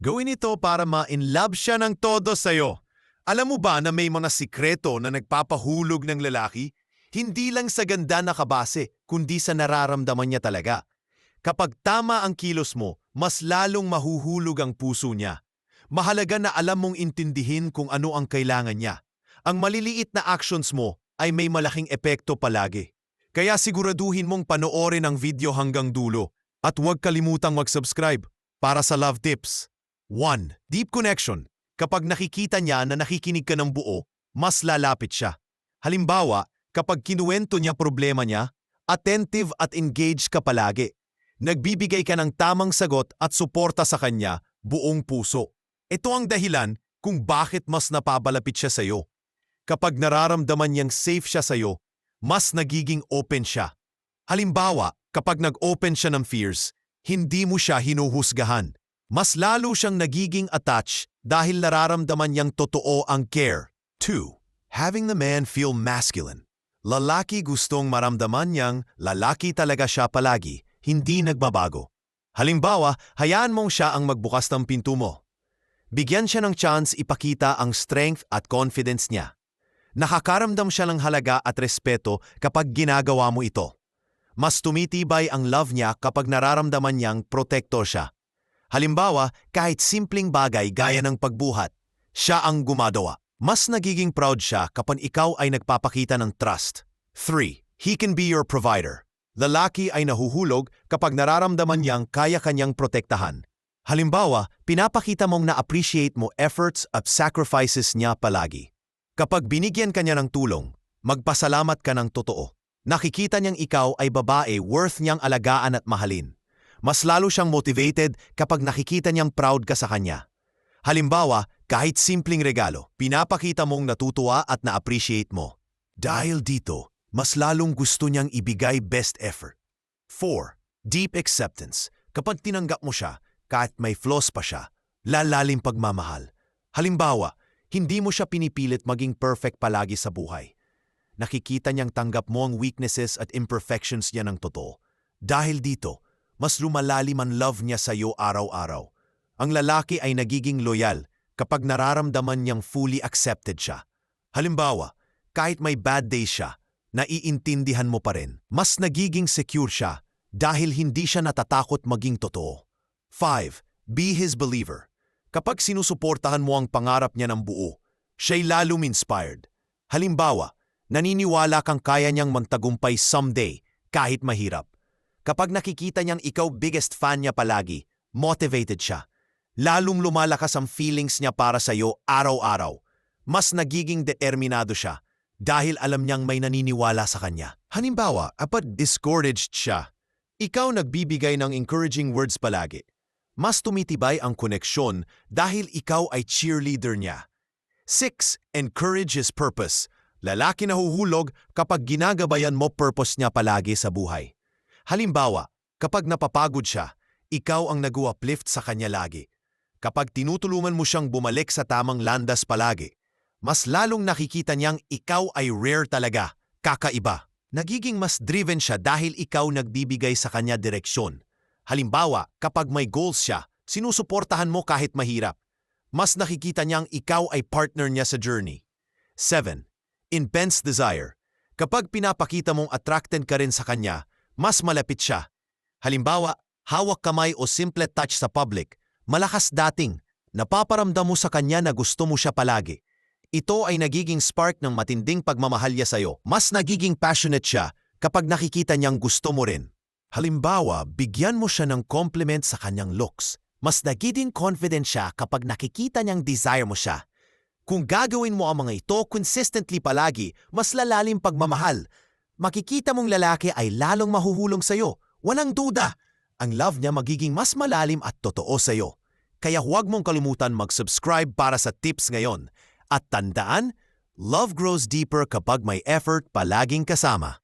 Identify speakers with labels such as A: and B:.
A: Gawin ito para ma-inlove siya ng todo sa'yo. Alam mo ba na may mga sikreto na nagpapahulog ng lalaki? Hindi lang sa ganda na kabase, kundi sa nararamdaman niya talaga. Kapag tama ang kilos mo, mas lalong mahuhulog ang puso niya. Mahalaga na alam mong intindihin kung ano ang kailangan niya. Ang maliliit na actions mo ay may malaking epekto palagi. Kaya siguraduhin mong panoorin ang video hanggang dulo at huwag kalimutang mag-subscribe para sa love tips. 1. Deep connection. Kapag nakikita niya na nakikinig ka ng buo, mas lalapit siya. Halimbawa, kapag kinuwento niya problema niya, attentive at engaged ka palagi. Nagbibigay ka ng tamang sagot at suporta sa kanya buong puso. Ito ang dahilan kung bakit mas napabalapit siya sa iyo. Kapag nararamdaman niyang safe siya sa iyo, mas nagiging open siya. Halimbawa, kapag nag-open siya ng fears, hindi mo siya hinuhusgahan. Mas lalo siyang nagiging attached dahil nararamdaman niyang totoo ang care. 2. Having the man feel masculine. Lalaki gustong maramdaman niyang lalaki talaga siya palagi, hindi nagbabago. Halimbawa, hayaan mong siya ang magbukas ng pinto mo. Bigyan siya ng chance ipakita ang strength at confidence niya. Nakakaramdam siya ng halaga at respeto kapag ginagawa mo ito. Mas tumitibay ang love niya kapag nararamdaman niyang protektor siya. Halimbawa, kahit simpleng bagay gaya ng pagbuhat, siya ang gumagawa. Mas nagiging proud siya kapag ikaw ay nagpapakita ng trust. 3. He can be your provider. Lalaki ay nahuhulog kapag nararamdaman niyang kaya kanyang protektahan. Halimbawa, pinapakita mong na-appreciate mo efforts at sacrifices niya palagi. Kapag binigyan ka niya ng tulong, magpasalamat ka ng totoo. Nakikita niyang ikaw ay babae worth niyang alagaan at mahalin. Mas lalo siyang motivated kapag nakikita niyang proud ka sa kanya. Halimbawa, kahit simpleng regalo, pinapakita mong natutuwa at na-appreciate mo. Dahil dito, mas lalong gusto niyang ibigay best effort. 4. Deep acceptance. Kapag tinanggap mo siya, kahit may flaws pa siya, lalalim pagmamahal. Halimbawa, hindi mo siya pinipilit maging perfect palagi sa buhay. Nakikita niyang tanggap mo ang weaknesses at imperfections niya ng totoo. Dahil dito, mas lumalalim ang love niya sa iyo araw-araw. Ang lalaki ay nagiging loyal kapag nararamdaman niyang fully accepted siya. Halimbawa, kahit may bad days siya, naiintindihan mo pa rin. Mas nagiging secure siya dahil hindi siya natatakot maging totoo. 5. Be his believer. Kapag sinusuportahan mo ang pangarap niya ng buo, siya'y lalong inspired. Halimbawa, naniniwala kang kaya niyang magtagumpay someday kahit mahirap. Kapag nakikita niyang ikaw biggest fan niya palagi, motivated siya. Lalong lumalakas ang feelings niya para sa iyo araw-araw. Mas nagiging determinado siya dahil alam niyang may naniniwala sa kanya. Halimbawa, kapag discouraged siya, ikaw nagbibigay ng encouraging words palagi. Mas tumitibay ang koneksyon dahil ikaw ay cheerleader niya. 6. Encourage his purpose. Lalaki na huhulog kapag ginagabayan mo purpose niya palagi sa buhay. Halimbawa, kapag napapagod siya, ikaw ang nag-uplift sa kanya lagi. Kapag tinutulungan mo siyang bumalik sa tamang landas palagi, mas lalong nakikita niyang ikaw ay rare talaga, kakaiba. Nagiging mas driven siya dahil ikaw nagbibigay sa kanya direksyon. Halimbawa, kapag may goals siya, sinusuportahan mo kahit mahirap. Mas nakikita niyang ikaw ay partner niya sa journey. 7. Intense desire. Kapag pinapakita mong attracted ka rin sa kanya, mas malapit siya. Halimbawa, hawak kamay o simple touch sa public, malakas dating, napaparamdam mo sa kanya na gusto mo siya palagi. Ito ay nagiging spark ng matinding pagmamahal niya sa'yo. Mas nagiging passionate siya kapag nakikita niyang gusto mo rin. Halimbawa, bigyan mo siya ng compliment sa kanyang looks. Mas nagiging confident siya kapag nakikita niyang desire mo siya. Kung gagawin mo ang mga ito consistently palagi, mas lalalim pagmamahal. Makikita mong lalaki ay lalong mahuhulong sa'yo. Walang duda. Ang love niya magiging mas malalim at totoo sa'yo. Kaya huwag mong kalimutan mag-subscribe para sa tips ngayon. At tandaan, love grows deeper kapag may effort palaging kasama.